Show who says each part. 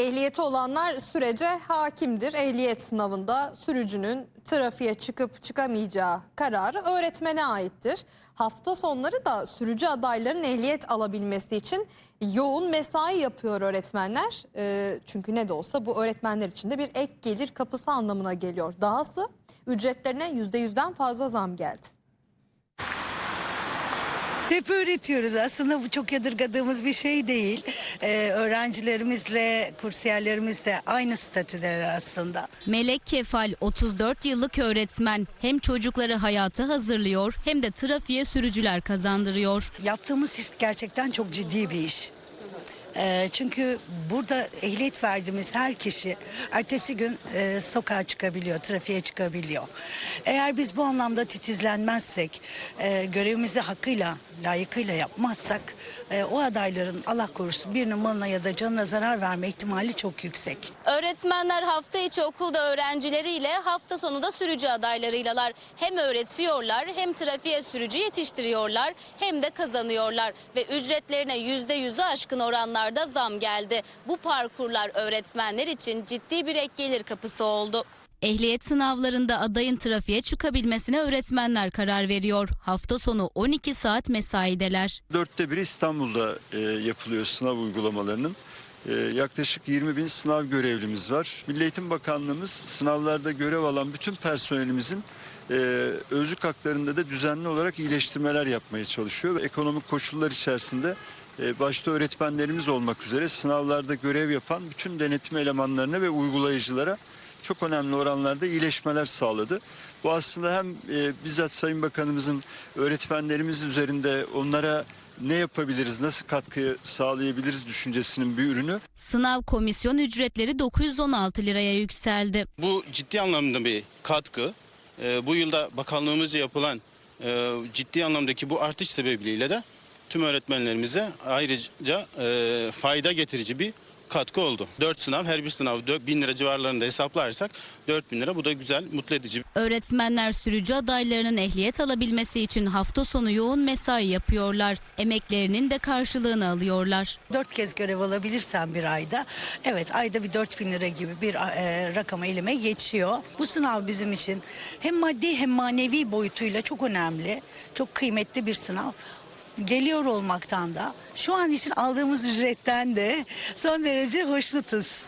Speaker 1: Ehliyeti olanlar sürece hakimdir. Ehliyet sınavında sürücünün trafiğe çıkıp çıkamayacağı kararı öğretmene aittir. Hafta sonları da sürücü adayların ehliyet alabilmesi için yoğun mesai yapıyor öğretmenler. Ee, çünkü ne de olsa bu öğretmenler için de bir ek gelir kapısı anlamına geliyor. Dahası ücretlerine %100'den fazla zam geldi.
Speaker 2: Hep öğretiyoruz aslında bu çok yadırgadığımız bir şey değil. Ee, öğrencilerimizle, kursiyerlerimizle aynı statüdeler aslında.
Speaker 3: Melek Kefal 34 yıllık öğretmen. Hem çocukları hayata hazırlıyor hem de trafiğe sürücüler kazandırıyor.
Speaker 2: Yaptığımız iş gerçekten çok ciddi bir iş. Ee, çünkü burada ehliyet verdiğimiz her kişi ertesi gün e, sokağa çıkabiliyor, trafiğe çıkabiliyor. Eğer biz bu anlamda titizlenmezsek, e, görevimizi hakkıyla, layıkıyla yapmazsak e, o adayların Allah korusun birinin malına ya da canına zarar verme ihtimali çok yüksek.
Speaker 4: Öğretmenler hafta içi okulda öğrencileriyle hafta sonu da sürücü adaylarıylalar. Hem öğretiyorlar hem trafiğe sürücü yetiştiriyorlar hem de kazanıyorlar. Ve ücretlerine yüzde yüzü aşkın oranlarda zam geldi. Bu parkurlar öğretmenler için ciddi bir ek gelir kapısı oldu.
Speaker 3: Ehliyet sınavlarında adayın trafiğe çıkabilmesine öğretmenler karar veriyor. Hafta sonu 12 saat mesaideler.
Speaker 5: Dörtte biri İstanbul'da e, yapılıyor sınav uygulamalarının. E, yaklaşık 20 bin sınav görevlimiz var. Milli Eğitim Bakanlığımız sınavlarda görev alan bütün personelimizin e, özlük haklarında da düzenli olarak iyileştirmeler yapmaya çalışıyor. Ekonomik koşullar içerisinde e, başta öğretmenlerimiz olmak üzere sınavlarda görev yapan bütün denetim elemanlarına ve uygulayıcılara çok önemli oranlarda iyileşmeler sağladı. Bu aslında hem e, bizzat Sayın Bakanımızın öğretmenlerimiz üzerinde onlara ne yapabiliriz, nasıl katkı sağlayabiliriz düşüncesinin bir ürünü.
Speaker 3: Sınav komisyon ücretleri 916 liraya yükseldi.
Speaker 6: Bu ciddi anlamda bir katkı. Ee, bu yılda bakanlığımızca yapılan e, ciddi anlamdaki bu artış sebebiyle de tüm öğretmenlerimize ayrıca e, fayda getirici bir katkı oldu. 4 sınav her bir sınav 1000 lira civarlarında hesaplarsak 4000 lira bu da güzel mutlu edici.
Speaker 3: Öğretmenler sürücü adaylarının ehliyet alabilmesi için hafta sonu yoğun mesai yapıyorlar. Emeklerinin de karşılığını alıyorlar.
Speaker 2: Dört kez görev alabilirsem bir ayda, evet ayda bir 4 bin lira gibi bir e, rakam elime geçiyor. Bu sınav bizim için hem maddi hem manevi boyutuyla çok önemli, çok kıymetli bir sınav. Geliyor olmaktan da şu an için aldığımız ücretten de son derece hoşnutuz.